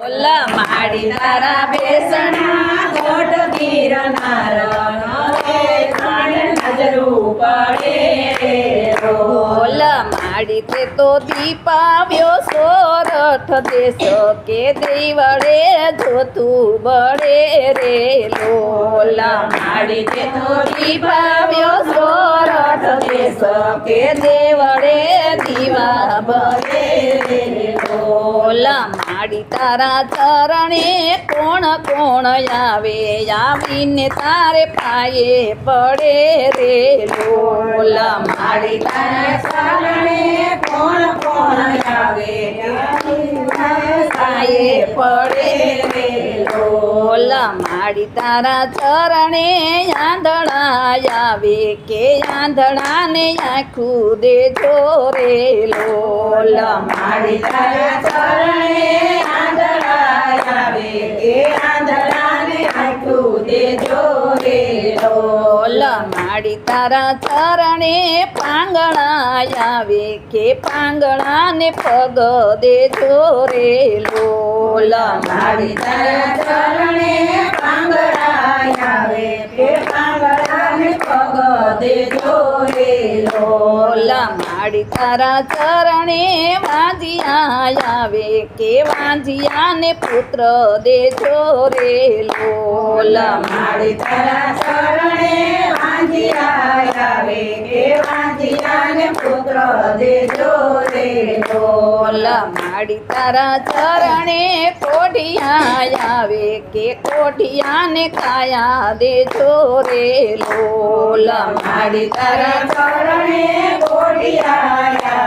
माड़ी तो दीपा व्यो सोरठ देश के देवरे जो तू बड़े रे लोला माड़ी ते तो दीपा व्यो सोरठ देश के देवरे दीवा बड़े रे ઓલા માડી તારા ચરણે કોણ કોણ આવે આવીને તારે પાયે પડે રે લોલા માડી તારા ચરણે ડોલ માડી તારા ચરણે આંધળા આવે કે આંધળાને આખું દે જોરે લોલ માડી તારા ચરણે આંધળા આવે કે આંધળાને આખું દે જોરે લોલ માડી તારા ચરણે પાંગણા આવે કે પાંગણાને પગ દે જોરે લો ઓલા માડી તારા ચરણે બાંઘા આયા વે કે બાંઘાને પગ દેજો રે લોલા માડી તારા ચરણે બાંઘા આયા વે કે બાંઘિયાને પુત્ર દેજો રે લોલા માડી તારા ચરણે બાંઘા આયા વે કે બાંઘિયાને પુત્ર દેજો तारा चरणे कोठिया के कोठिया ने काया दे छोरे लोला माड़ी तारा चरण चरणे कोठिया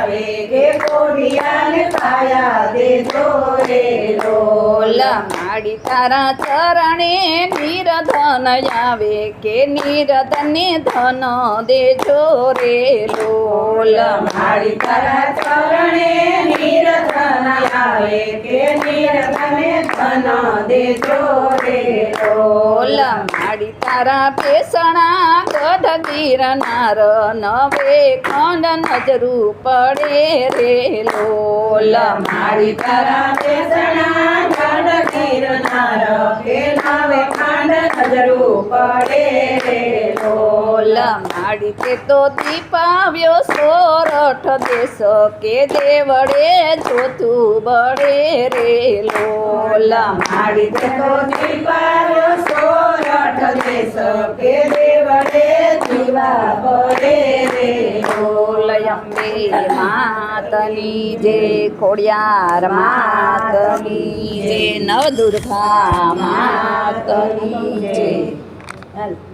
के कोठिया ने काया दे चोरे लोला माड़ी तारा चरणे निरधन यावे के निरधन धन दे छोरे लोला माड़ी तारा चरणे નિરધન આવે કે નિરધને ધન દેજો રે ઢોલ માડી તારા પેસણા ગઢ ગીરનાર નવે ખંડ નજરું પડે રે લોલ માડી તારા પેસણા ગઢ ગીરનાર કે નવે ખંડ નજરું પડે રે ಕುಲ ಮಾಡಿಕೆ ತೋತಿ ಪಾವ್ಯೋ ಸೋರಠ ದೇಶಕ್ಕೆ ದೇವಡೆ ಜೋತು ಬಡೆ ರೇ ಲೋಲ ಮಾಡಿಕೆ ತೋತಿ ಪಾವ್ಯೋ ಸೋರಠ ದೇಶಕ್ಕೆ ದೇವಡೆ ಜೀವ ಬಡೆ ರೇ ಲೋಲ ಅಂಬೆ ಮಾತನಿ ಜೆ ಕೊಡ್ಯಾರ ಮಾತನಿ ಜೆ ನವದುರ್ಗಾ ಮಾತನಿ ಜೆ